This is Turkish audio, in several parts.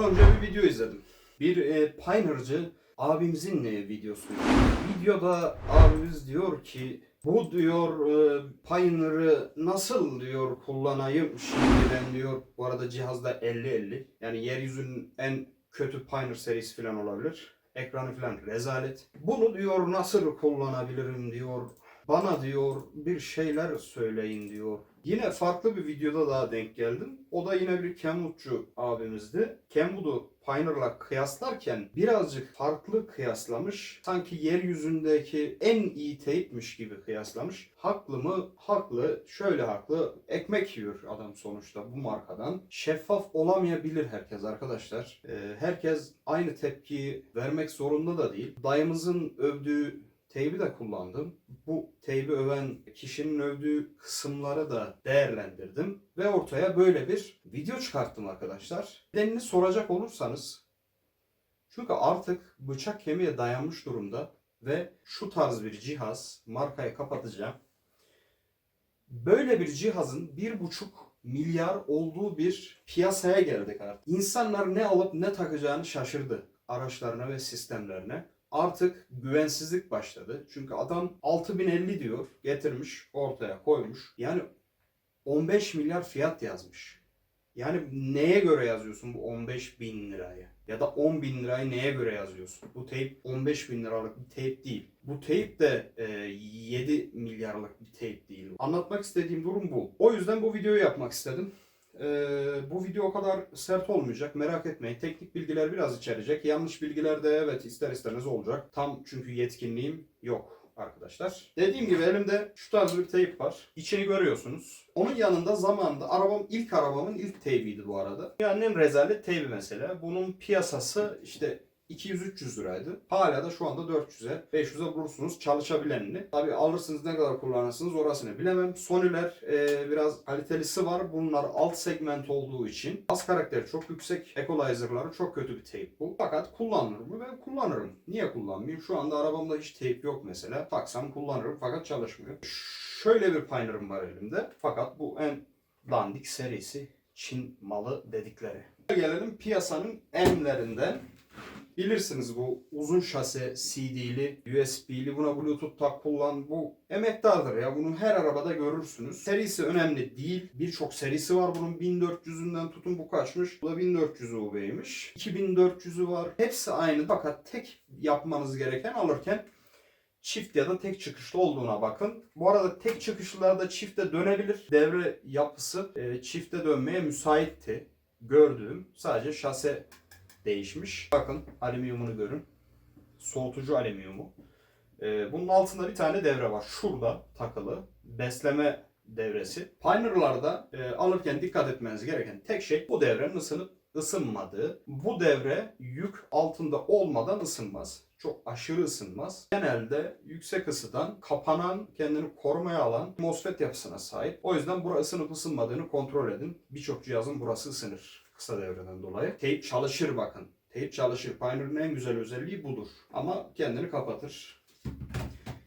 yıl önce bir video izledim. Bir e, Pioneer'cı abimizin e, videosu. Videoda abimiz diyor ki bu diyor e, Pioneer'ı nasıl diyor kullanayım şimdi ben diyor bu arada cihazda 50-50 yani yeryüzünün en kötü Pioneer serisi falan olabilir. Ekranı falan rezalet. Bunu diyor nasıl kullanabilirim diyor. Bana diyor bir şeyler söyleyin diyor. Yine farklı bir videoda daha denk geldim. O da yine bir Kenwood'cu abimizdi. Kenwood'u Pioneer'la kıyaslarken birazcık farklı kıyaslamış. Sanki yeryüzündeki en iyi teypmiş gibi kıyaslamış. Haklı mı? Haklı. Şöyle haklı. Ekmek yiyor adam sonuçta bu markadan. Şeffaf olamayabilir herkes arkadaşlar. Ee, herkes aynı tepkiyi vermek zorunda da değil. Dayımızın övdüğü teybi de kullandım. Bu teybi öven kişinin övdüğü kısımları da değerlendirdim. Ve ortaya böyle bir video çıkarttım arkadaşlar. Nedenini soracak olursanız çünkü artık bıçak kemiğe dayanmış durumda ve şu tarz bir cihaz markayı kapatacağım. Böyle bir cihazın bir buçuk milyar olduğu bir piyasaya geldik artık. İnsanlar ne alıp ne takacağını şaşırdı araçlarına ve sistemlerine artık güvensizlik başladı. Çünkü adam 6050 diyor getirmiş ortaya koymuş. Yani 15 milyar fiyat yazmış. Yani neye göre yazıyorsun bu 15 bin lirayı? Ya da 10 bin lirayı neye göre yazıyorsun? Bu teyp 15 bin liralık bir teyp değil. Bu teyp de e, 7 milyarlık bir teyp değil. Anlatmak istediğim durum bu. O yüzden bu videoyu yapmak istedim. Ee, bu video o kadar sert olmayacak. Merak etmeyin. Teknik bilgiler biraz içerecek. Yanlış bilgiler de evet ister istemez olacak. Tam çünkü yetkinliğim yok arkadaşlar. Dediğim gibi elimde şu tarz bir teyp var. İçini görüyorsunuz. Onun yanında zamanında arabam ilk arabamın ilk teybiydi bu arada. Yani en rezalet teybi mesela. Bunun piyasası işte 200-300 liraydı. Hala da şu anda 400'e, 500'e bulursunuz çalışabilenini. Tabi alırsınız ne kadar kullanırsınız orasını bilemem. Sony'ler e, biraz kalitelisi var. Bunlar alt segment olduğu için. Az karakteri çok yüksek. Equalizer'ları çok kötü bir teyp bu. Fakat kullanılır mı? Ben kullanırım. Niye kullanmayayım? Şu anda arabamda hiç teyp yok mesela. Taksam kullanırım fakat çalışmıyor. Şöyle bir Pioneer'ım var elimde. Fakat bu en dandik serisi. Çin malı dedikleri. Gelelim piyasanın enlerinden Bilirsiniz bu uzun şase CD'li, USB'li buna Bluetooth tak kullan bu emektardır ya. Bunu her arabada görürsünüz. Serisi önemli değil. Birçok serisi var bunun 1400'ünden tutun bu kaçmış. Bu da 1400 UB'ymiş. 2400'ü var. Hepsi aynı fakat tek yapmanız gereken alırken çift ya da tek çıkışlı olduğuna bakın. Bu arada tek çıkışlılarda çifte dönebilir. Devre yapısı e, çifte dönmeye müsaitti. Gördüğüm sadece şase değişmiş. Bakın alüminyumunu görün. Soğutucu alüminyumu. Ee, bunun altında bir tane devre var. Şurada takılı. Besleme devresi. Pioneer'larda e, alırken dikkat etmeniz gereken tek şey bu devrenin ısınıp ısınmadığı. Bu devre yük altında olmadan ısınmaz. Çok aşırı ısınmaz. Genelde yüksek ısıdan kapanan, kendini korumaya alan MOSFET yapısına sahip. O yüzden burası ısınıp ısınmadığını kontrol edin. Birçok cihazın burası ısınır kısa devreden dolayı. Teyp çalışır bakın. Teyp çalışır. Pioneer'ın en güzel özelliği budur. Ama kendini kapatır.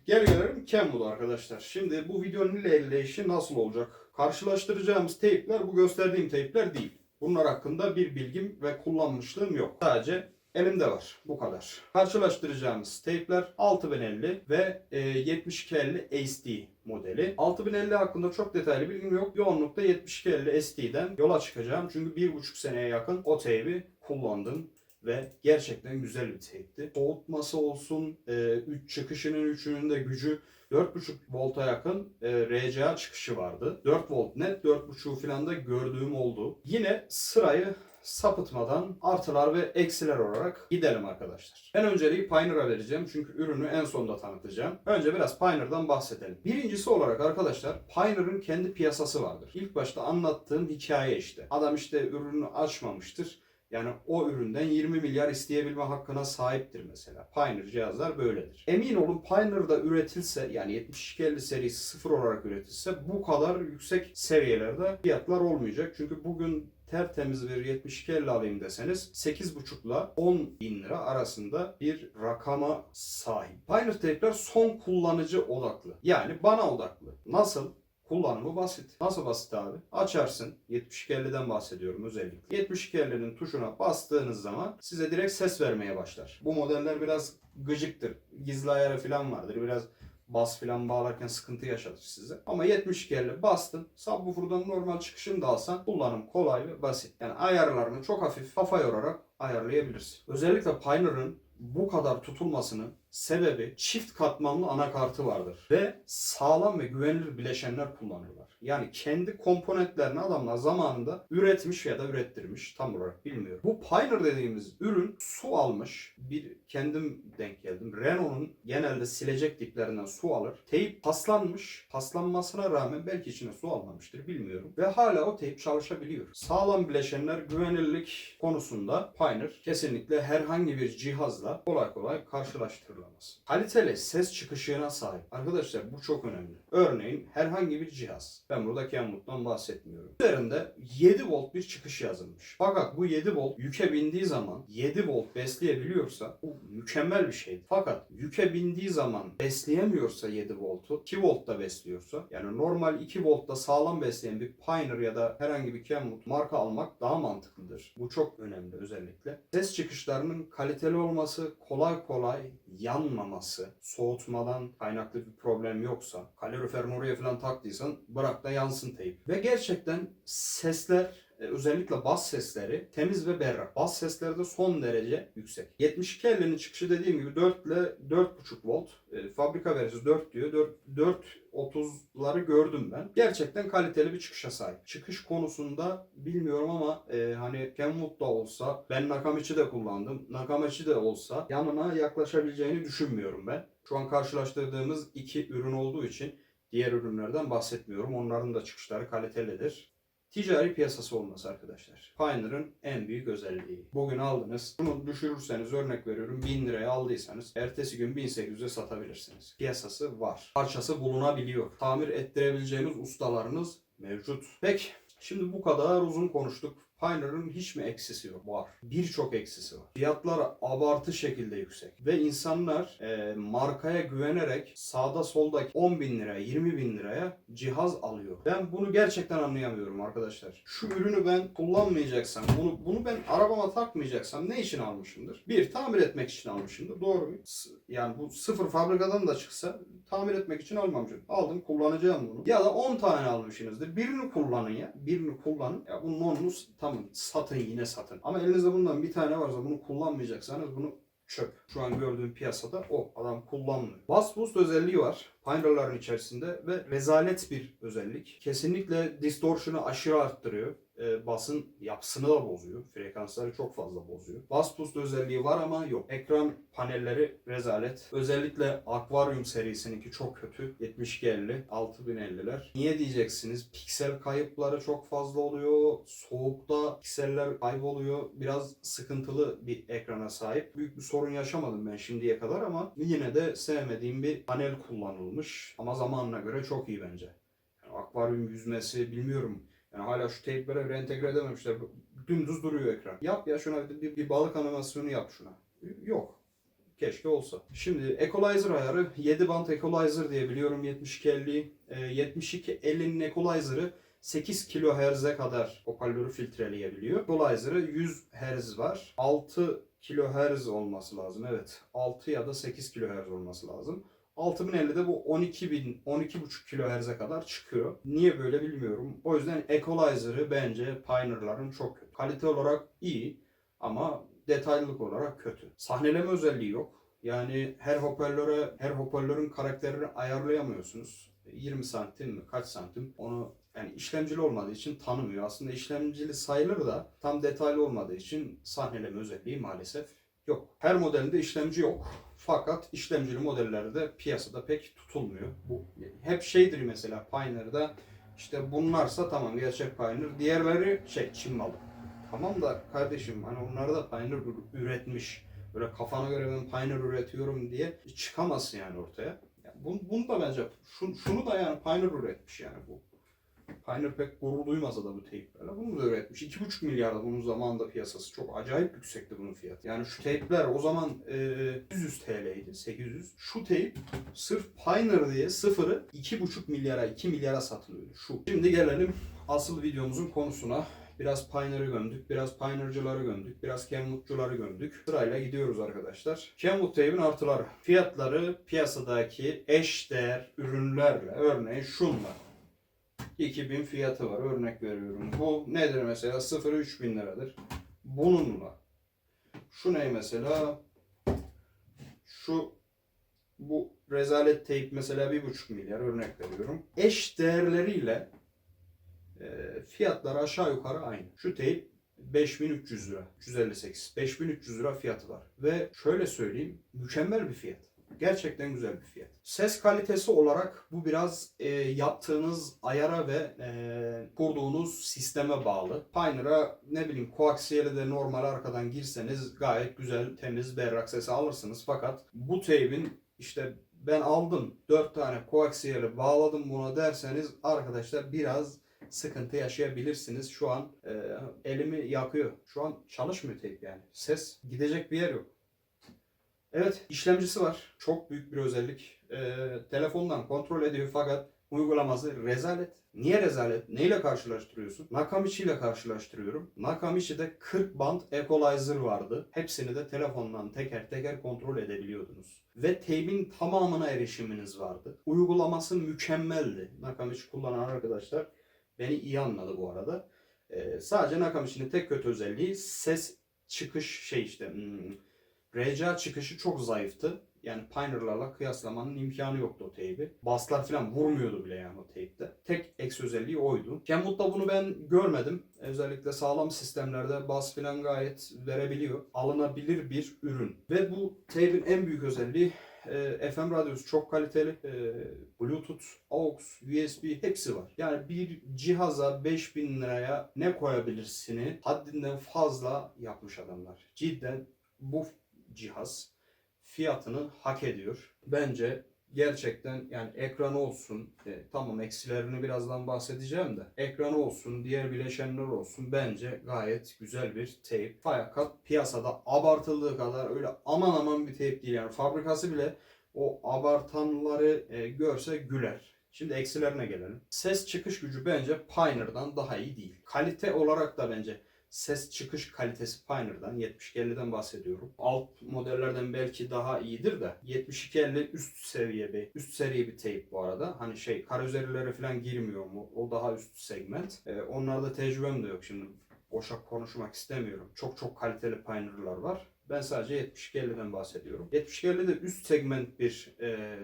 Gel gelelim Kenwood arkadaşlar. Şimdi bu videonun ilerleyişi nasıl olacak? Karşılaştıracağımız teypler bu gösterdiğim teypler değil. Bunlar hakkında bir bilgim ve kullanmışlığım yok. Sadece elimde var. Bu kadar. Karşılaştıracağımız teypler 6050 ve e, 7250 SD modeli. 6050 hakkında çok detaylı bilgim yok. Yoğunlukta 7250 SD'den yola çıkacağım. Çünkü bir buçuk seneye yakın o teybi kullandım ve gerçekten güzel bir teypti. Soğutması olsun, 3 çıkışının üçünün de gücü 4.5 volta yakın e, RCA çıkışı vardı. 4 volt net, 4.5 falan da gördüğüm oldu. Yine sırayı sapıtmadan artılar ve eksiler olarak gidelim arkadaşlar. En önceliği Pioneer'a vereceğim çünkü ürünü en sonda tanıtacağım. Önce biraz Pioneer'dan bahsedelim. Birincisi olarak arkadaşlar Pioneer'ın kendi piyasası vardır. İlk başta anlattığım hikaye işte. Adam işte ürünü açmamıştır. Yani o üründen 20 milyar isteyebilme hakkına sahiptir mesela. Pioneer cihazlar böyledir. Emin olun Pioneer'da üretilse yani 7250 serisi sıfır olarak üretilse bu kadar yüksek seviyelerde fiyatlar olmayacak. Çünkü bugün tertemiz bir 7250 alayım deseniz 8,5 ile 10 bin lira arasında bir rakama sahip. Pioneer teypler son kullanıcı odaklı. Yani bana odaklı. Nasıl? Kullanımı basit. Nasıl basit abi? Açarsın. 7250'den bahsediyorum özellikle. 7250'nin tuşuna bastığınız zaman size direkt ses vermeye başlar. Bu modeller biraz gıcıktır. Gizli ayarı falan vardır. Biraz bas falan bağlarken sıkıntı yaşatır size. Ama 7250 bastın. Subwoofer'dan normal çıkışını da alsan kullanım kolay ve basit. Yani ayarlarını çok hafif kafa yorarak ayarlayabilirsin. Özellikle Pioneer'ın bu kadar tutulmasının sebebi çift katmanlı anakartı vardır. Ve sağlam ve güvenilir bileşenler kullanıyorlar. Yani kendi komponentlerini adamlar zamanında üretmiş ya da ürettirmiş tam olarak bilmiyorum. Bu Pioneer dediğimiz ürün su almış. Bir kendim denk geldim. Renault'un genelde silecek diplerinden su alır. Teyp paslanmış. Paslanmasına rağmen belki içine su almamıştır bilmiyorum. Ve hala o teyp çalışabiliyor. Sağlam bileşenler güvenilirlik konusunda Pioneer kesinlikle herhangi bir cihazla kolay kolay karşılaştırılamaz. Kaliteli ses çıkışına sahip. Arkadaşlar bu çok önemli. Örneğin herhangi bir cihaz. Ben burada Kenwood'dan bahsetmiyorum. Üzerinde 7 volt bir çıkış yazılmış. Fakat bu 7 volt yüke bindiği zaman 7 volt besleyebiliyorsa bu mükemmel bir şeydir. Fakat yüke bindiği zaman besleyemiyorsa 7 voltu 2 voltta besliyorsa yani normal 2 voltta sağlam besleyen bir Pioneer ya da herhangi bir Kenwood marka almak daha mantıklıdır. Bu çok önemli özellikle. Ses çıkışlarının kaliteli olması, kolay kolay yanmaması, soğutmadan kaynaklı bir problem yoksa, kaloriferin oraya falan taktıysan bırak da yansın teyp. Ve gerçekten sesler özellikle bas sesleri temiz ve berrak. Bas sesleri de son derece yüksek. 7250'nin çıkışı dediğim gibi 4 ile 4.5 volt. E, fabrika verisi 4 diyor. 4, 4.30'ları gördüm ben. Gerçekten kaliteli bir çıkışa sahip. Çıkış konusunda bilmiyorum ama e, hani Kenwood da olsa ben Nakamichi de kullandım. Nakamichi de olsa yanına yaklaşabileceğini düşünmüyorum ben. Şu an karşılaştırdığımız iki ürün olduğu için diğer ürünlerden bahsetmiyorum. Onların da çıkışları kalitelidir ticari piyasası olması arkadaşlar. Pioneer'ın en büyük özelliği. Bugün aldınız. Bunu düşürürseniz örnek veriyorum 1000 liraya aldıysanız ertesi gün 1800'e satabilirsiniz. Piyasası var. Parçası bulunabiliyor. Tamir ettirebileceğiniz ustalarınız mevcut. Peki şimdi bu kadar uzun konuştuk. Pioneer'ın hiç mi eksisi yok? Var. Birçok eksisi var. Fiyatlar abartı şekilde yüksek. Ve insanlar e, markaya güvenerek sağda solda 10 bin liraya, 20 bin liraya cihaz alıyor. Ben bunu gerçekten anlayamıyorum arkadaşlar. Şu ürünü ben kullanmayacaksam, bunu bunu ben arabama takmayacaksam ne için almışımdır? Bir, tamir etmek için almışımdır. Doğru mu? Yani bu sıfır fabrikadan da çıksa tamir etmek için almamışım. Aldım kullanacağım bunu. Ya da 10 tane almışsınızdır. Birini kullanın ya. Birini kullanın. Ya bunun onunu s- tamam satın yine satın. Ama elinizde bundan bir tane varsa bunu kullanmayacaksanız bunu çöp. Şu an gördüğüm piyasada o. Adam kullanmıyor. Bass Boost özelliği var. Pioneer'ların içerisinde ve rezalet bir özellik. Kesinlikle distortion'ı aşırı arttırıyor. E, basın yapısını da bozuyor. Frekansları çok fazla bozuyor. Bass Boost özelliği var ama yok. Ekran panelleri rezalet. Özellikle Aquarium serisininki çok kötü. 7250, 6050'ler. Niye diyeceksiniz? Piksel kayıpları çok fazla oluyor. Soğukta pikseller kayboluyor. Biraz sıkıntılı bir ekrana sahip. Büyük bir sorun yaşamadım ben şimdiye kadar ama yine de sevmediğim bir panel kullanılmış. Ama zamanına göre çok iyi bence. Yani akvaryum yüzmesi bilmiyorum. Yani hala şu teyplere reentegre edememişler. Dümdüz duruyor ekran. Yap ya şuna bir, bir, bir balık animasyonu yap şuna. Yok. Keşke olsa. Şimdi equalizer ayarı 7 band equalizer diye biliyorum 7250. Ee, 7250'nin equalizer'ı 8 kHz'e kadar hoparlörü filtreleyebiliyor. Equalizer'ı 100 Hz var. 6 kHz olması lazım. Evet. 6 ya da 8 kHz olması lazım. 6050'de bu 12.000 12.5 kHz'e kadar çıkıyor. Niye böyle bilmiyorum. O yüzden equalizer'ı bence Pioneer'ların çok kötü. Kalite olarak iyi ama detaylılık olarak kötü. Sahneleme özelliği yok. Yani her hoparlöre, her hoparlörün karakterini ayarlayamıyorsunuz. 20 santim mi, kaç santim onu yani işlemcili olmadığı için tanımıyor. Aslında işlemcili sayılır da tam detaylı olmadığı için sahneleme özelliği maalesef yok. Her modelinde işlemci yok. Fakat işlemcili modellerde piyasada pek tutulmuyor. Bu hep şeydir mesela Pioneer'da işte bunlarsa tamam gerçek Pioneer. Diğerleri şey Çin malı. Tamam da kardeşim hani onları da Pioneer ür- üretmiş. Böyle kafana göre ben Pioneer üretiyorum diye çıkamazsın yani ortaya. Yani bunu, bunu da bence şunu, şunu da yani Pioneer üretmiş yani bu. Pioneer pek gurur duymasa da bu teyplerle bunu da üretmiş. 2,5 milyarda bunun zamanında piyasası. Çok acayip yüksekti bunun fiyatı. Yani şu teypler o zaman e, 100 TL'ydi. 800. Şu teyp sırf Pioneer diye sıfırı 2,5 milyara 2 milyara satılıyordu. Şu. Şimdi gelelim asıl videomuzun konusuna. Biraz Pioneer'ı gömdük, biraz Pioneer'cıları gömdük, biraz Kenwood'cuları gömdük. Sırayla gidiyoruz arkadaşlar. Kenwood teybin artıları. Fiyatları piyasadaki eş değer ürünlerle, örneğin şunla. 2000 fiyatı var örnek veriyorum. Bu nedir mesela? 0'ı 3000 liradır. Bununla. Şu ne mesela? Şu bu rezalet teyp mesela 1,5 milyar örnek veriyorum. Eş değerleriyle e, fiyatlar aşağı yukarı aynı. Şu teyp 5300 lira. 358. 5300 lira fiyatı var. Ve şöyle söyleyeyim mükemmel bir fiyat. Gerçekten güzel bir fiyat. Ses kalitesi olarak bu biraz e, yaptığınız ayara ve e, kurduğunuz sisteme bağlı. Pioneer'a ne bileyim koaksiyeli de normal arkadan girseniz gayet güzel, temiz, berrak sesi alırsınız. Fakat bu teybin işte ben aldım 4 tane koaksiyeli bağladım buna derseniz arkadaşlar biraz sıkıntı yaşayabilirsiniz. Şu an e, elimi yakıyor. Şu an çalışmıyor teyp yani. Ses gidecek bir yer yok. Evet işlemcisi var. Çok büyük bir özellik. Ee, telefondan kontrol ediyor fakat uygulaması rezalet. Niye rezalet? Neyle karşılaştırıyorsun? Nakamichi ile karşılaştırıyorum. Nakamichi'de 40 band equalizer vardı. Hepsini de telefondan teker teker kontrol edebiliyordunuz. Ve teybin tamamına erişiminiz vardı. Uygulaması mükemmeldi. Nakamichi kullanan arkadaşlar beni iyi anladı bu arada. Ee, sadece Nakamichi'nin tek kötü özelliği ses çıkış şey işte hmm, RCA çıkışı çok zayıftı. Yani Pioneer'larla kıyaslamanın imkanı yoktu o teybi. Basslar falan vurmuyordu bile yani o teypte. Tek eksi özelliği oydu. Kenwood'da bunu ben görmedim. Özellikle sağlam sistemlerde bass falan gayet verebiliyor. Alınabilir bir ürün. Ve bu teybin en büyük özelliği e, FM radyosu çok kaliteli. E, Bluetooth, AUX, USB hepsi var. Yani bir cihaza 5000 liraya ne koyabilirsini haddinden fazla yapmış adamlar. Cidden bu cihaz fiyatını hak ediyor. Bence gerçekten yani ekranı olsun, e, tamam eksilerini birazdan bahsedeceğim de ekranı olsun, diğer bileşenler olsun bence gayet güzel bir teyp. Fakat piyasada abartıldığı kadar öyle aman aman bir teyp değil yani fabrikası bile o abartanları e, görse güler. Şimdi eksilerine gelelim. Ses çıkış gücü bence Pioneer'dan daha iyi değil. Kalite olarak da bence ses çıkış kalitesi Pioneer'dan 7250'den bahsediyorum. Alt modellerden belki daha iyidir de 7250 üst seviye bir üst seri bir teyp bu arada. Hani şey kara üzerlere falan girmiyor mu? O daha üst segment. Ee, onlarda tecrübem de yok şimdi. Boşa konuşmak istemiyorum. Çok çok kaliteli Pioneer'lar var. Ben sadece 7250'den bahsediyorum. 7250 de üst segment bir e,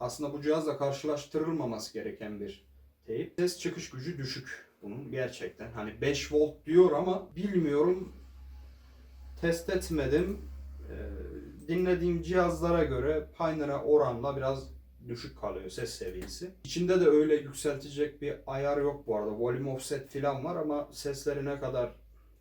aslında bu cihazla karşılaştırılmaması gereken bir teyp. Ses çıkış gücü düşük bunun gerçekten. Hani 5 volt diyor ama bilmiyorum. Test etmedim. Ee, dinlediğim cihazlara göre Pioneer'a oranla biraz düşük kalıyor ses seviyesi. İçinde de öyle yükseltecek bir ayar yok bu arada. Volume offset falan var ama sesleri ne kadar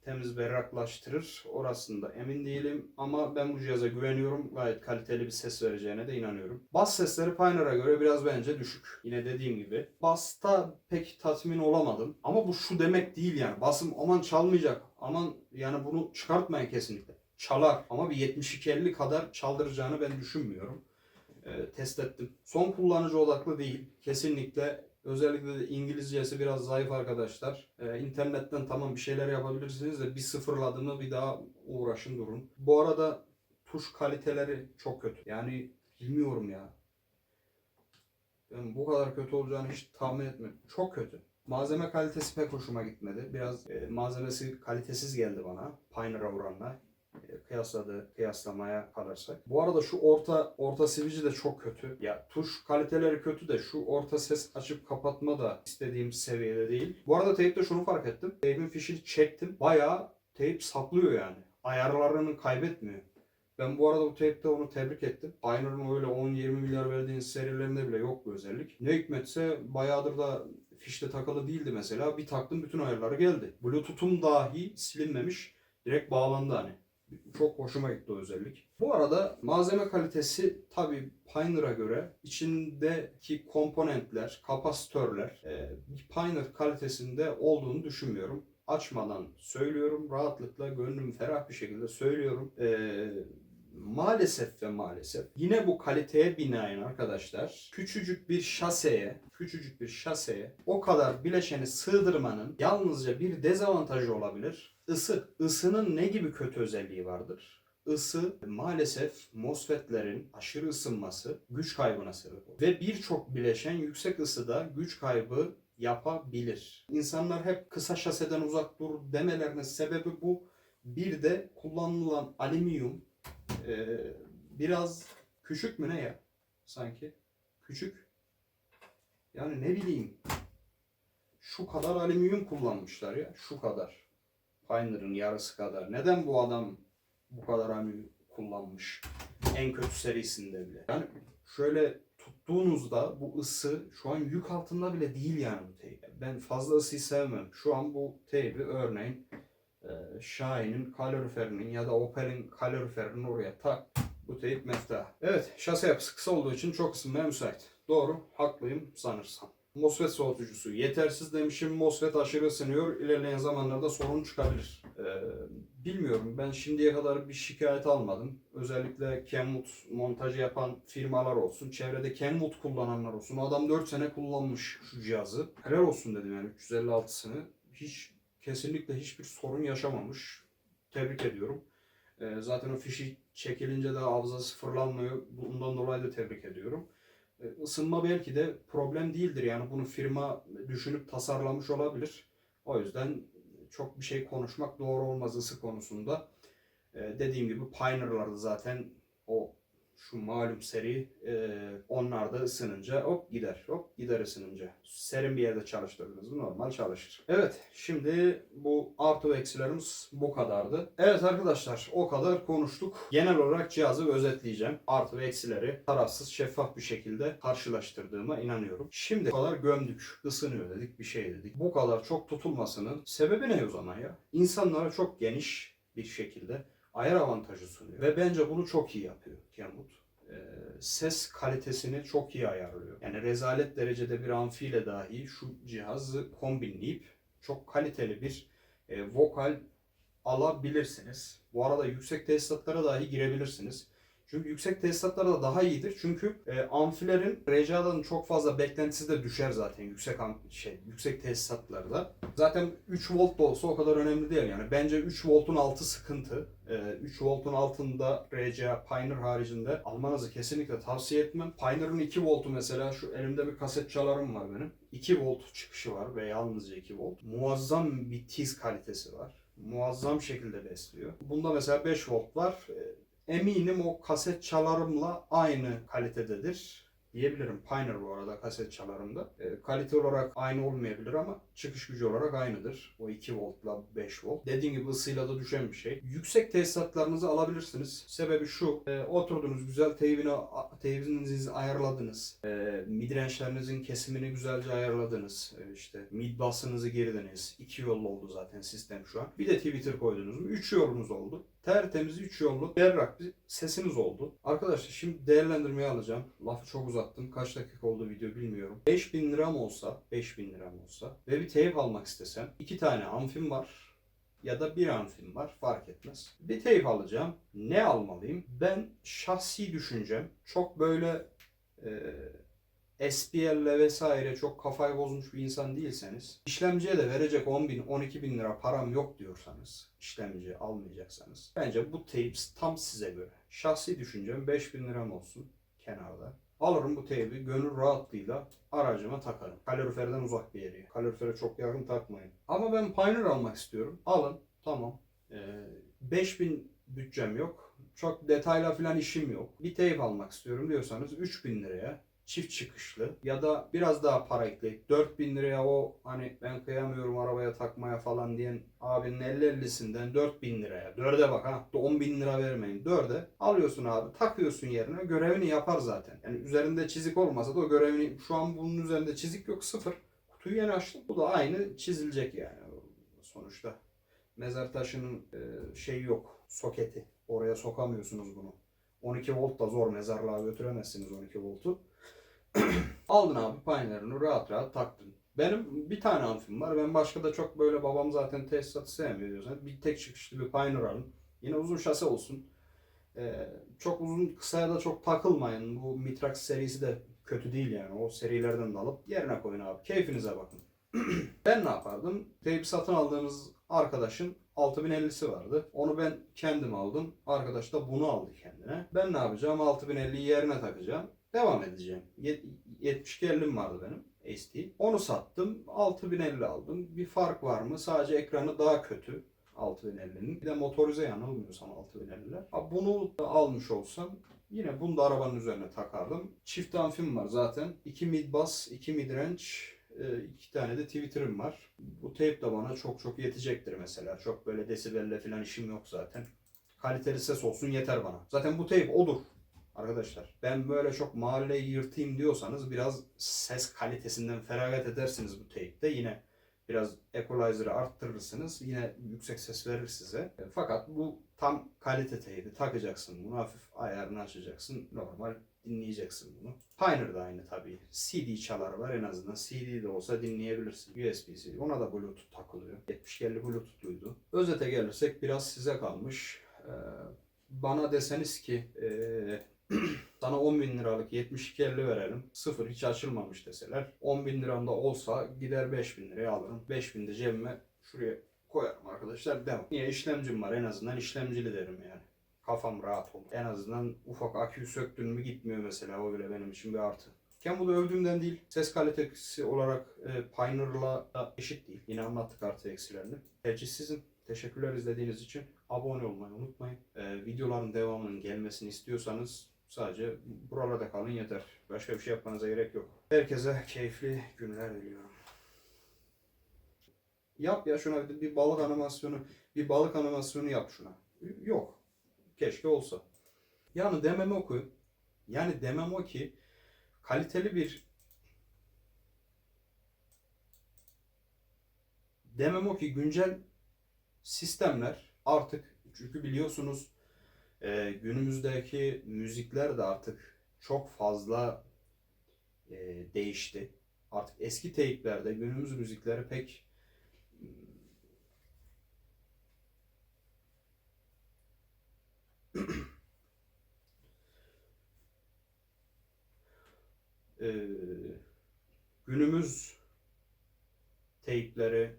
temiz berraklaştırır orasında emin değilim ama ben bu cihaza güveniyorum. Gayet kaliteli bir ses vereceğine de inanıyorum. Bas sesleri Pioneer'a göre biraz bence düşük. Yine dediğim gibi. Bass'ta pek tatmin olamadım. Ama bu şu demek değil yani. Basım aman çalmayacak. Aman yani bunu çıkartmayın kesinlikle. Çalar ama bir 72-50 kadar çaldıracağını ben düşünmüyorum. Ee, test ettim. Son kullanıcı odaklı değil. Kesinlikle Özellikle de İngilizcesi biraz zayıf arkadaşlar. Ee, internetten tamam bir şeyler yapabilirsiniz de bir sıfırladığını bir daha uğraşın durun. Bu arada tuş kaliteleri çok kötü. Yani bilmiyorum ya. Ben bu kadar kötü olacağını hiç tahmin etmedim. Çok kötü. Malzeme kalitesi pek hoşuma gitmedi. Biraz e, malzemesi kalitesiz geldi bana. Pioneer'a oranla kıyasladı, kıyaslamaya kalırsak. Bu arada şu orta orta sivici de çok kötü. Ya tuş kaliteleri kötü de şu orta ses açıp kapatma da istediğim seviyede değil. Bu arada teypte şunu fark ettim. Teybin fişini çektim. Bayağı teyp saplıyor yani. Ayarlarını kaybetmiyor. Ben bu arada bu teypte onu tebrik ettim. Pioneer'ın öyle 10-20 milyar verdiğiniz serilerinde bile yok bu özellik. Ne hikmetse bayağıdır da fişte takılı değildi mesela. Bir taktım bütün ayarları geldi. Bluetooth'um dahi silinmemiş. Direkt bağlandı hani Çok hoşuma gitti o özellik. Bu arada malzeme kalitesi tabii Pioneer'a göre içindeki komponentler, kapasitörler e, Pioneer kalitesinde olduğunu düşünmüyorum. Açmadan söylüyorum. Rahatlıkla gönlüm ferah bir şekilde söylüyorum. E, maalesef ve maalesef yine bu kaliteye binaen arkadaşlar küçücük bir şaseye küçücük bir şaseye o kadar bileşeni sığdırmanın yalnızca bir dezavantajı olabilir. Isı. Isının ne gibi kötü özelliği vardır? Isı maalesef MOSFET'lerin aşırı ısınması güç kaybına sebep olur. Ve birçok bileşen yüksek ısıda güç kaybı yapabilir. İnsanlar hep kısa şaseden uzak dur demelerinin sebebi bu. Bir de kullanılan alüminyum e, biraz küçük mü ne ya? Sanki. Küçük. Yani ne bileyim. Şu kadar alüminyum kullanmışlar ya. Şu kadar. Pioneer'ın yarısı kadar. Neden bu adam bu kadar alüminyum kullanmış? En kötü serisinde bile. Yani şöyle tuttuğunuzda bu ısı şu an yük altında bile değil yani bu teyp. Ben fazla ısıyı sevmem. Şu an bu teybi örneğin e, Shine'in kaloriferinin ya da Opel'in kaloriferinin oraya tak. Bu teyp meftah. Evet şase yapısı kısa olduğu için çok ısınmaya müsait. Doğru haklıyım sanırsam. MOSFET soğutucusu yetersiz demişim. MOSFET aşırı ısınıyor. İlerleyen zamanlarda sorun çıkabilir. Ee, bilmiyorum. Ben şimdiye kadar bir şikayet almadım. Özellikle Kenwood montajı yapan firmalar olsun. Çevrede Kenwood kullananlar olsun. Adam 4 sene kullanmış şu cihazı. Helal olsun dedim yani 356'sını. Hiç kesinlikle hiçbir sorun yaşamamış. Tebrik ediyorum. Ee, zaten o fişi çekilince de hafıza sıfırlanmıyor. Bundan dolayı da tebrik ediyorum. E, ısınma belki de problem değildir. Yani bunu firma düşünüp tasarlamış olabilir. O yüzden çok bir şey konuşmak doğru olmaz ısı konusunda. E, dediğim gibi Pioneer'larda zaten o şu malum seri e, onlar da ısınınca hop gider hop gider ısınınca. Serin bir yerde çalıştırdınız mı normal çalışır. Evet şimdi bu artı ve eksilerimiz bu kadardı. Evet arkadaşlar o kadar konuştuk. Genel olarak cihazı özetleyeceğim. Artı ve eksileri tarafsız şeffaf bir şekilde karşılaştırdığıma inanıyorum. Şimdi bu kadar gömdük, ısınıyor dedik bir şey dedik. Bu kadar çok tutulmasının sebebi ne o zaman ya? İnsanlara çok geniş bir şekilde ayar avantajı sunuyor. Ve bence bunu çok iyi yapıyor Kenwood. Ee, ses kalitesini çok iyi ayarlıyor. Yani rezalet derecede bir amfiyle dahi şu cihazı kombinleyip çok kaliteli bir e, vokal alabilirsiniz. Bu arada yüksek tesisatlara dahi girebilirsiniz. Çünkü yüksek tesisatlarda daha iyidir. Çünkü e, amfilerin RCA'dan çok fazla beklentisi de düşer zaten yüksek şey yüksek tesisatlarda. Zaten 3 volt da olsa o kadar önemli değil yani. Bence 3 voltun altı sıkıntı. E, 3 voltun altında RCA Pioneer haricinde almanızı kesinlikle tavsiye etmem. Pioneer'ın 2 voltu mesela şu elimde bir kaset çalarım var benim. 2 volt çıkışı var ve yalnızca 2 volt. Muazzam bir tiz kalitesi var. Muazzam şekilde besliyor. Bunda mesela 5 volt var. Eminim o kaset çalarımla aynı kalitededir diyebilirim. Pioneer bu arada kaset çalarımda. E, kalite olarak aynı olmayabilir ama çıkış gücü olarak aynıdır. O 2 voltla 5 volt. Dediğim gibi ısıyla da düşen bir şey. Yüksek tesisatlarınızı alabilirsiniz. Sebebi şu. E, oturdunuz güzel teybini, teybinizi ayarladınız. E, midrange'lerinizin kesimini güzelce ayarladınız. E, işte mid basınızı girdiniz. İki yollu oldu zaten sistem şu an. Bir de Twitter koydunuz mu? Üç yolunuz oldu. Tertemiz 3 yollu berrak bir sesiniz oldu. Arkadaşlar şimdi değerlendirmeye alacağım. Lafı çok uzattım. Kaç dakika oldu video bilmiyorum. 5000 liram olsa, 5000 liram olsa ve bir teyp almak istesem iki tane amfim var ya da bir amfim var fark etmez. Bir teyp alacağım. Ne almalıyım? Ben şahsi düşüncem çok böyle e, SPL'le vesaire çok kafayı bozmuş bir insan değilseniz, işlemciye de verecek 10 bin, 12 bin lira param yok diyorsanız, işlemci almayacaksanız, bence bu tapes tam size göre. Şahsi düşüncem 5 bin liram olsun kenarda. Alırım bu teybi gönül rahatlığıyla aracıma takarım. Kaloriferden uzak bir yere. Kalorifere çok yakın takmayın. Ama ben Pioneer almak istiyorum. Alın. Tamam. Ee, 5000 bütçem yok. Çok detayla falan işim yok. Bir teyp almak istiyorum diyorsanız 3000 liraya çift çıkışlı ya da biraz daha para ekleyip 4000 liraya o hani ben kıyamıyorum arabaya takmaya falan diyen abinin 50-50'sinden 4000 liraya 4'e bak ha 10 bin lira vermeyin 4'e alıyorsun abi takıyorsun yerine görevini yapar zaten. Yani üzerinde çizik olmasa da o görevini şu an bunun üzerinde çizik yok sıfır. Kutuyu yeni açtım bu da aynı çizilecek yani sonuçta. Mezar taşının şeyi yok Soketi. Oraya sokamıyorsunuz bunu. 12 volt da zor mezarlığa götüremezsiniz 12 voltu. Aldın abi Pioneer'ını rahat rahat taktın. Benim bir tane amfim var. Ben başka da çok böyle babam zaten tesisatı sevmiyor diyorsan bir tek çıkışlı bir Pioneer alın. Yine uzun şase olsun. Ee, çok uzun kısaya da çok takılmayın. Bu Mitrax serisi de kötü değil yani. O serilerden de alıp yerine koyun abi. Keyfinize bakın. ben ne yapardım? Teybi satın aldığımız arkadaşın 6050'si vardı. Onu ben kendim aldım. Arkadaş da bunu aldı kendine. Ben ne yapacağım? 6050'yi yerine takacağım. Devam edeceğim. Yet- 7250'm vardı benim. ST. Onu sattım. 6050 aldım. Bir fark var mı? Sadece ekranı daha kötü. 6050'nin. Bir de motorize yanılmıyorsam 6050'ler. Ha bunu almış olsam yine bunu da arabanın üzerine takardım. Çift amfim var zaten. 2 mid bass, 2 mid range, iki tane de Twitter'ım var. Bu tape de bana çok çok yetecektir mesela. Çok böyle desibelle falan işim yok zaten. Kaliteli ses olsun yeter bana. Zaten bu tape odur arkadaşlar. Ben böyle çok mahalleyi yırtayım diyorsanız biraz ses kalitesinden feragat edersiniz bu tape'de. Yine biraz equalizer'ı arttırırsınız. Yine yüksek ses verir size. Fakat bu tam kalite teybi. Takacaksın bunu hafif ayarını açacaksın. Normal dinleyeceksin bunu. Pioneer da aynı tabii. CD çaları var en azından. CD de olsa dinleyebilirsin. USB-C. Ona da Bluetooth takılıyor. 7050 Bluetooth'luydu. Özete gelirsek biraz size kalmış. Ee, bana deseniz ki ee, sana 10 bin liralık 7250 verelim. Sıfır hiç açılmamış deseler. 10 bin liramda olsa gider 5 bin liraya alırım. 5 bin de cebime şuraya koyarım arkadaşlar. Devam. Niye işlemcim var en azından işlemcili derim yani. Kafam rahat olur. En azından ufak aküyü söktün mü gitmiyor mesela. O bile benim için bir artı. Campbell'ı övdüğümden değil. Ses kalitesi olarak e, Pioneer'la eşit değil. Yine anlattık artı eksilerini. Tercih sizin. Teşekkürler izlediğiniz için. Abone olmayı unutmayın. E, videoların devamının gelmesini istiyorsanız sadece buralarda kalın yeter. Başka bir şey yapmanıza gerek yok. Herkese keyifli günler diliyorum. Yap ya şuna bir balık animasyonu, bir balık animasyonu yap şuna. Yok. Keşke olsa. Yani demem o ki, yani demem o ki kaliteli bir demem o ki güncel sistemler artık çünkü biliyorsunuz e, günümüzdeki müzikler de artık çok fazla e, değişti. Artık eski teyplerde günümüz müzikleri pek e, günümüz teypleri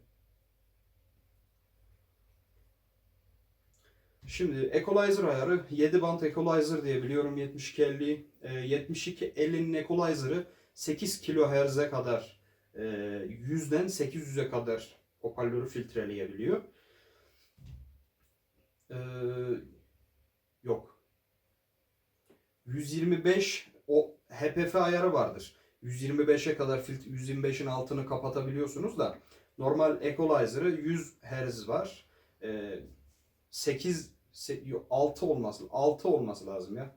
Şimdi equalizer ayarı 7 band equalizer diye biliyorum 7250 e, 7250'nin equalizer'ı 8 kHz'e kadar e, 100'den 800'e kadar hoparlörü filtreleyebiliyor. E, yok. 125 o HPF ayarı vardır. 125'e kadar filtre 125'in altını kapatabiliyorsunuz da normal equalizer'ı 100 Hz var. E, 8 6 olması 6 olması lazım ya.